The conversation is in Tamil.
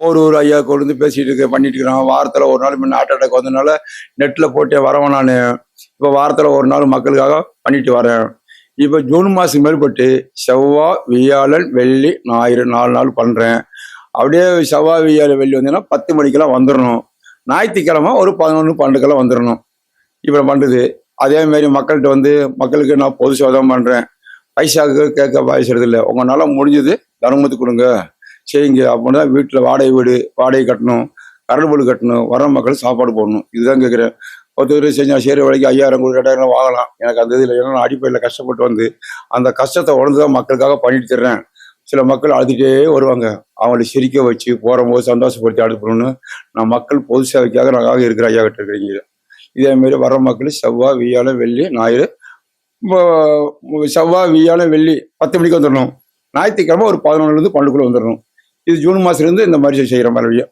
ஒரு ஒரு ஐயா கொண்டு வந்து பேசிட்டு இருக்க பண்ணிட்டு இருக்கிறான் வாரத்தில் ஒரு நாள் முன்ன ஹார்ட் அட்டாக் வந்ததுனால நெட்டில் போட்டே வரவன் நான். இப்போ வாரத்தில் ஒரு நாள் மக்களுக்காக பண்ணிட்டு வரேன். இப்போ ஜூன் மாதம் மேற்பட்டு செவ்வாய் வியாழன் வெள்ளி ஞாயிறு நாலு நாள் பண்ணுறேன் அப்படியே செவ்வாய் வியாழன் வெள்ளி வந்தீங்கன்னா பத்து மணிக்கெல்லாம் வந்துடணும் ஞாயிற்றுக்கிழமை ஒரு பதினொன்று பன்னெண்டுக்கெல்லாம் வந்துடணும் இப்போ பண்ணுறது அதேமாரி மக்கள்கிட்ட வந்து மக்களுக்கு நான் பொது சோதனை பண்ணுறேன் பைசாவுக்கு கேட்க பாய்ச்சறது இல்லை உங்களால் முடிஞ்சது தர்மத்து கொடுங்க. செய்யுங்க அப்படின்னா வீட்டில் வாடகை வீடு வாடகை கட்டணும் கரண்ட் பில் கட்டணும் வர மக்கள் சாப்பாடு போடணும். இதுதான் கேட்குறேன் பத்து பேர் செஞ்சால் சேர வேலைக்கு ஐயாயிரம் கோடி ரெண்டாயிரம் வாங்கலாம். எனக்கு அந்த இதில் ஏன்னா நான் அடிப்படையில் கஷ்டப்பட்டு வந்து அந்த கஷ்டத்தை உணர்ந்து தான் மக்களுக்காக பண்ணிட்டு தர்றேன் சில மக்கள் அழுதுகிட்டே வருவாங்க. அவங்கள சிரிக்க வச்சு போகும்போது சந்தோஷப்படுத்தி அனுப்பணும்னு நான் மக்கள் பொது சேவைக்காக நாங்கள் இருக்கிற ஐயா கிட்ட இருக்கிறீங்க இதேமாரி வர மக்கள் செவ்வாய் வியாழம் வெள்ளி ஞாயிறு. செவ்வாய் வியாழம் வெள்ளி பத்து மணிக்கு வந்துடணும் ஞாயிற்றுக்கிழமை ஒரு பதினொன்றுலேருந்து பன்னெண்டுக்குள்ளே வந்துடணும் இது ஜூன் மாதத்துலேருந்து இந்த மாதிரி செய்கிற மாதிரி